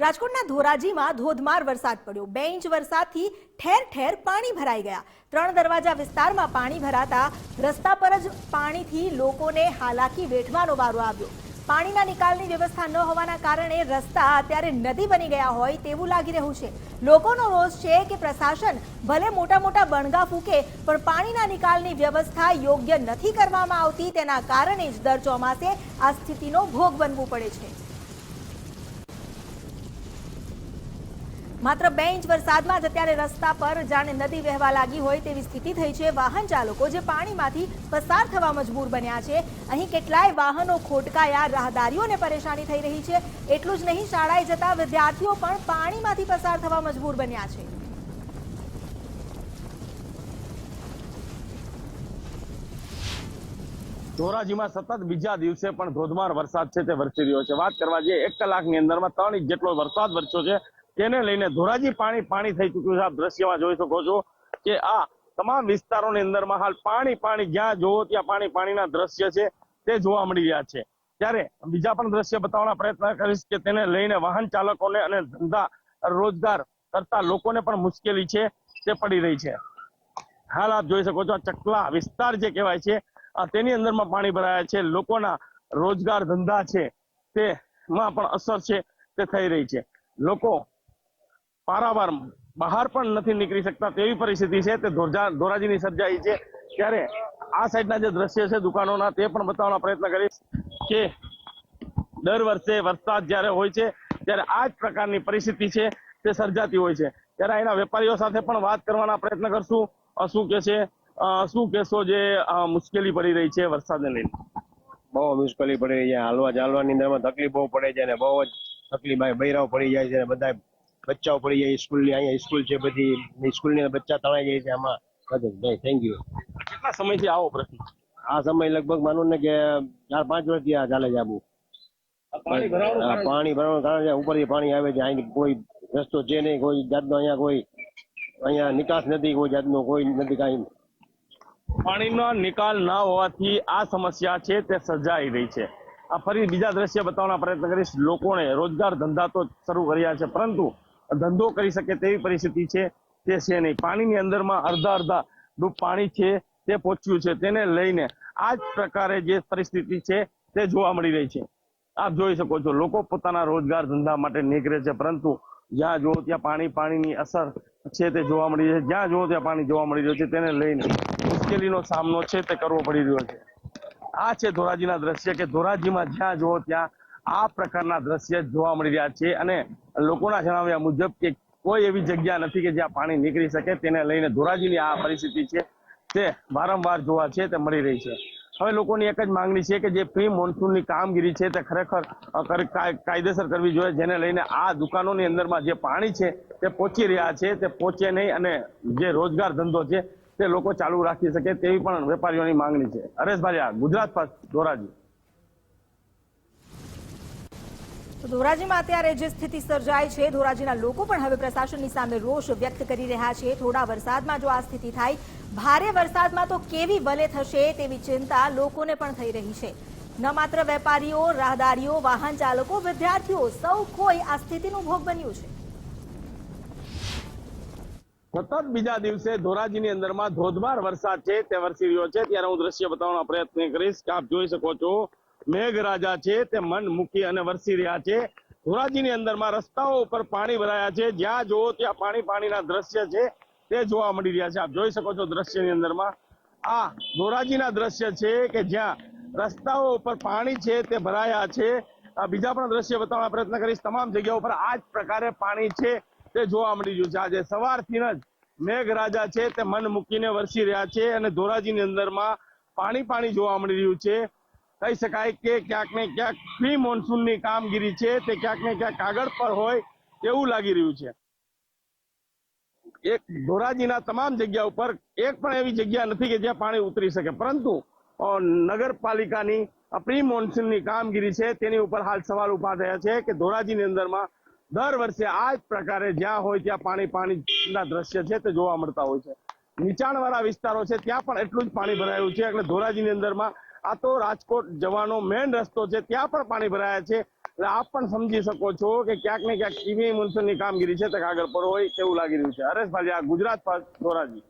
રાજકોટના ધોરાજીમાં ધોધમાર વરસાદ પડ્યો. બે ઇંચ વરસાદથી ઠેર ઠેર પાણી ભરાઈ ગયા. ત્રણ દરવાજા વિસ્તારમાં પાણી ભરાતા રસ્તા પર જ પાણીથી લોકોને હાલાકી વેઠવાનો વારો આવ્યો. પાણીના નિકાલની વ્યવસ્થા ન હોવાના કારણે રસ્તા અત્યારે નદી બની ગયા હોય તેવું લાગી રહ્યું છે. લોકોનો રોષ છે કે પ્રશાસન ભલે મોટા મોટા બણગા ફૂકે, પણ પાણીના નિકાલની વ્યવસ્થા યોગ્ય નથી કરવામાં આવતી તેના કારણે જ દર ચોમાસે આ સ્થિતિનો ભોગ બનવું પડે છે. માત્ર બે ઇંચ વરસાદમાં જ અત્યારે રસ્તા પર જાણે નદી વહેવા લાગી હોય તેવી સ્થિતિ થઈ છે. વાહન ચાલકો જે પાણીમાંથી પસાર થવા મજબૂર બન્યા છે. અહીં કેટલાય વાહનો ખોટકાયા, રાહદારીઓને પરેશાની થઈ રહી છે. એટલું જ નહીં, શાળાએ જતા વિદ્યાર્થીઓ પણ પાણીમાંથી પસાર થવા મજબૂર બન્યા છે. ધોરાજીમાં સતત બીજા દિવસે પણ ધોધમાર વરસાદ છે તે વરસી રહ્યો છે. વાત કરવા જઈએ, એક કલાકની અંદરમાં ત્રણ ઇંચ જેટલો વરસાદ વરસ્યો છે. તેને લઈને ધોરાજી પાણી પાણી થઈ ચૂક્યું છે. આપ દ્રશ્યમાં જોઈ શકો છો કે આ તમામ વિસ્તારોની અંદરમાં હાલ પાણી પાણી જ્યાં જોવો ત્યાં પાણી પાણીના દ્રશ્ય છે. તે જોવા મળી રહ્યા છે. ત્યારે બીજા પણ દ્રશ્ય બતાવવાના પ્રયત્ન કરીશ કે તેને લઈને વાહન ચાલકોને અને ધંધા રોજગાર કરતા લોકોને પણ મુશ્કેલી છે. તે પડી રહી છે. હાલ આપ જોઈ શકો છો ચકલા વિસ્તાર જે કહેવાય છે તેની અંદરમાં પાણી ભરાયા છે. લોકોના રોજગાર ધંધા છે. તેમાં પણ અસર છે. તે થઈ રહી છે. લોકો પારાવાર બહાર પણ નથી નીકળી શકતા તેવી પરિસ્થિતિ છે. તે ધોરાજીની સર્જાઈ છે. ત્યારે આ સાઈડના જે દ્રશ્ય છે દુકાનોના, તે પણ બતાવવાનો પ્રયત્ન કરીશ કે દર વર્ષે વરસાદ જ્યારે હોય છે, ત્યારે આ જ પ્રકારની પરિસ્થિતિ છે તે સર્જાતી હોય છે. ત્યારે એના વેપારીઓ સાથે પણ વાત કરવાના પ્રયત્ન કરશું. શું કે છે? શું કહેશો જે મુશ્કેલી પડી રહી છે વરસાદને લઈને? બહુ મુશ્કેલી પડી રહી છે. હાલવા ચાલવાની અંદરમાં તકલીફ બહુ પડે છે અને બહુ જ તકલીફ. આ બૈરાઓ પડી જાય છે અને બધા બચ્ચાઓ પડી જાય સ્કૂલની અહીંયા સ્કૂલ છે બધી સ્કૂલની બચ્ચા તણાઈ જાય છે આમાં. ભાઈ થેન્ક યુ કેટલા સમયથી આવો પ્રશ્ન? આ સમય લગભગ માનો ને કે ચાર પાંચ વર્ષથી આ ચાલે છે આબુ. પાણી ભરાવાનું કારણ ભરવાનું કારણ છે ઉપરથી પાણી આવે છે અહીં કોઈ રસ્તો છે નહીં કોઈ જાતનો અહીંયા કોઈ અહીંયા નિકાસ નથી કોઈ જાતનો કોઈ નથી કાંઈ. પાણીનો નિકાલ ન હોવાથી આ સમસ્યા છે તે સર્જાઈ રહી છે. આ ફરી બીજા દ્રશ્ય બતાવવાના પ્રયત્ન કરીશ. લોકોને રોજગાર ધંધા તો શરૂ કર્યા છે પરંતુ ધંધો કરી શકે તેવી પરિસ્થિતિ છે, તે છે નહીં. પાણીની અંદરમાં અડધા અડધા ડૂબ પાણી છે, તે પહોંચ્યું છે, તેને લઈને આ જ પ્રકારે જે પરિસ્થિતિ છે, તે જોવા મળી રહી છે. આપ જોઈ શકો છો, લોકો પોતાના રોજગાર ધંધા માટે નીકળે છે, પરંતુ જ્યાં જુઓ ત્યાં પાણી, પાણીની અસર છે, તે જોવા મળી છે. જ્યાં જુઓ ત્યાં પાણી જોવા મળી રહ્યું છે, તેને લઈને મુશ્કેલીનો સામનો છે, તે કરવો પડી રહ્યો છે. આ છે ધોરાજીના દ્રશ્ય કે ધોરાજીમાં જ્યાં જુઓ ત્યાં આ પ્રકારના દ્રશ્ય જોવા મળી રહ્યા છે અને લોકોના જણાવ્યા મુજબ કે કોઈ એવી જગ્યા નથી કે જ્યાં પાણી નીકળી શકે, તેને લઈને ધોરાજીની આ પરિસ્થિતિ છે, તે વારંવાર જોવા છે, તે મળી રહી છે. હવે લોકોની એક જ માંગણી છે કે જે પ્રી મોન્સૂનની કામગીરી છે, તે ખરેખર કાયદેસર કરવી જોઈએ, જેને લઈને આ દુકાનોની અંદરમાં જે પાણી છે, તે પહોંચી રહ્યા છે, તે પહોંચે નહીં અને જે રોજગાર ધંધો છે, તે લોકો ચાલુ રાખી શકે તેવી પણ વેપારીઓની માંગણી છે. હરેશ આ ગુજરાત પાસ ધોરાજી. તો ધોરાજીમાં અત્યારે જે સ્થિતિ સર્જાય છે, ધોરાજીના લોકો પણ હવે પ્રશાસનની સામે રોષ વ્યક્ત કરી રહ્યા છે. થોડા વરસાદમાં જો આ સ્થિતિ થાય, ભારે વરસાદમાં તો કેવી ભલે થશે તેવી ચિંતા લોકોને પણ થઈ રહી છે. ન માત્ર વેપારીઓ, રાહદારીઓ, વાહન ચાલકો, વિદ્યાર્થીઓ, સૌ કોઈ આ સ્થિતિનું ભોગ બન્યું છે. સતત બીજા દિવસે ધોરાજીની અંદરમાં ધોધમાર વરસાદ છે, તે વરસી રહ્યો છે. ત્યારે હું દ્રશ્ય બતાવવાનો પ્રયત્ન કરીશ. કે આપ જોઈ શકો છો મેઘરાજા છે, તે મન મૂકી અને વરસી રહ્યા છે. ધોરાજીની અંદરમાં રસ્તાઓ ઉપર પાણી ભરાયા છે. જ્યાં જોવો ત્યાં પાણી પાણીના દ્રશ્ય છે. તે જોવા મળી રહ્યા છે. આપ જોઈ શકો છો દ્રશ્યની અંદરમાં. આ ધોરાજીના દ્રશ્ય છે કે જ્યાં રસ્તાઓ ઉપર પાણી છે, તે ભરાયા છે. બીજા પણ દ્રશ્ય બતાવવાનો પ્રયત્ન કરીશ. તમામ જગ્યાઓ પર આ જ પ્રકારે પાણી છે, તે જોવા મળી રહ્યું છે. આજે સવારથી જ મેઘરાજા છે, તે મન મૂકીને વરસી રહ્યા છે અને ધોરાજીની અંદરમાં પાણી પાણી જોવા મળી રહ્યું છે. કહી શકાય કે ક્યાંક ને ક્યાંક પ્રી મોન્સૂનની કામગીરી છે તે ક્યાંક ને ક્યાંક કાગળ પર હોય એવું લાગી રહ્યું છે. એક ધોરાજીના તમામ જગ્યા ઉપર એક પણ એવી જગ્યા નથી કે જ્યાં પાણી ઉતરી શકે. પરંતુ નગરપાલિકાની પ્રી મોન્સૂનની કામગીરી છે તેની ઉપર હાલ સવાલ ઊભા થયા છે કે ધોરાજીની અંદરમાં દર વર્ષે આ જ પ્રકારે જ્યાં હોય ત્યાં પાણી પાણીના દ્રશ્ય છે તે જોવા મળતા હોય છે. નીચાણવાળા વિસ્તારો છે ત્યાં પણ એટલું જ પાણી ભરાયું છે. એટલે ધોરાજીની અંદરમાં આ તો રાજકોટ જવાનો મેઇન રસ્તો છે. ત્યાં પણ પાણી ભરાયા છે. એટલે આપ પણ સમજી શકો છો કે ક્યાંક ને ક્યાંક ઈવી મુન્સનની કામગીરી છે તે કાગળ પર હોય તેવું લાગી રહ્યું છે. હરેશભાઈ, આ ગુજરાત ધોરાજી.